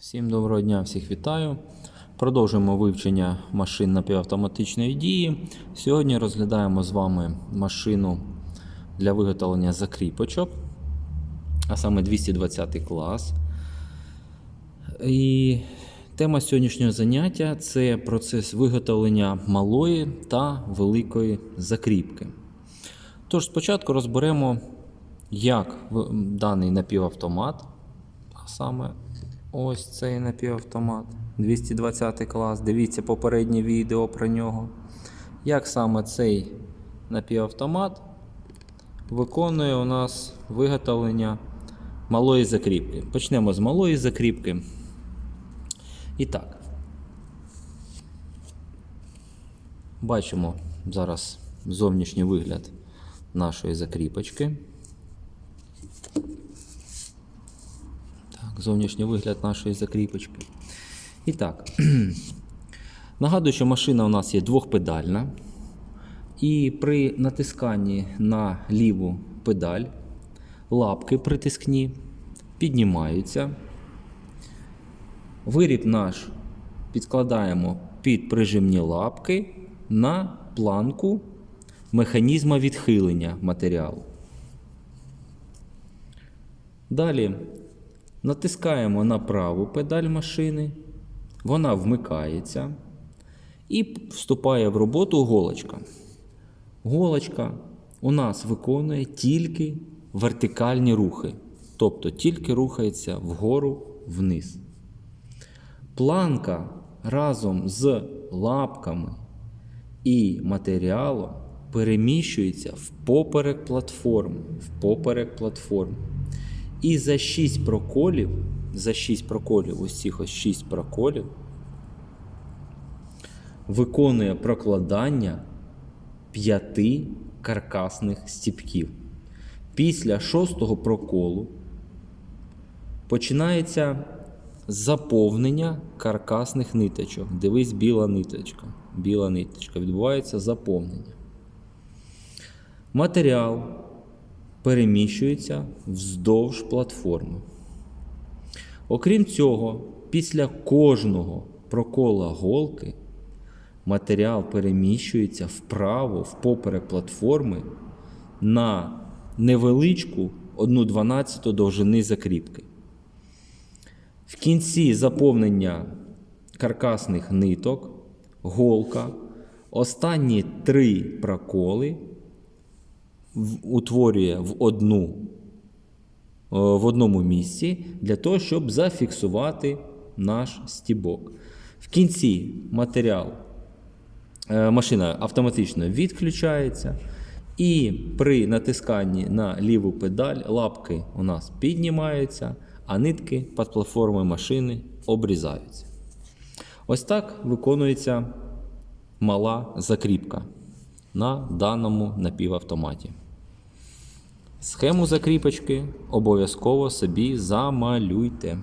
Всім доброго дня, всіх вітаю. Продовжуємо вивчення машин напівавтоматичної дії. Сьогодні розглядаємо з вами машину для виготовлення закріпочок, а саме 220 клас. І тема сьогоднішнього заняття це процес виготовлення малої та великої закріпки. Тож спочатку розберемо, як даний напівавтомат, а саме ось цей напівавтомат 220 клас. Дивіться попереднє відео про нього. Як саме цей напівавтомат виконує у нас виготовлення малої закріпки. Почнемо з малої закріпки. І так. Бачимо зараз зовнішній вигляд нашої закріпочки. Зовнішній вигляд нашої закріпочки. І так. Нагадую, що машина у нас є двохпедальна. І при натисканні на ліву педаль лапки притискні піднімаються. Виріб наш підкладаємо під прижимні лапки на планку механізма відхилення матеріалу. Далі натискаємо на праву педаль машини, вона вмикається і вступає в роботу голочка. Голочка у нас виконує тільки вертикальні рухи, тобто тільки рухається вгору вниз. Планка разом з лапками і матеріалом переміщується в поперек платформи. В платформи. І за 6 проколів, за 6 проколів, ось цих ось 6 проколів, виконує прокладання п'яти каркасних стіпків. Після шостого проколу починається заповнення каркасних ниточок. Дивись, біла ниточка. Біла ниточка. Відбувається заповнення. Матеріал переміщується вздовж платформи. Окрім цього, після кожного прокола голки матеріал переміщується вправо, впоперек платформи на невеличку 1,12 довжини закріпки. В кінці заповнення каркасних ниток, голка, останні три проколи в- утворює в одну е, в одному місці для того, щоб зафіксувати наш стібок. В кінці матеріал е, машина автоматично відключається, і при натисканні на ліву педаль лапки у нас піднімаються, а нитки під платформою машини обрізаються. Ось так виконується мала закріпка на даному напівавтоматі. Схему закріпочки обов'язково собі замалюйте.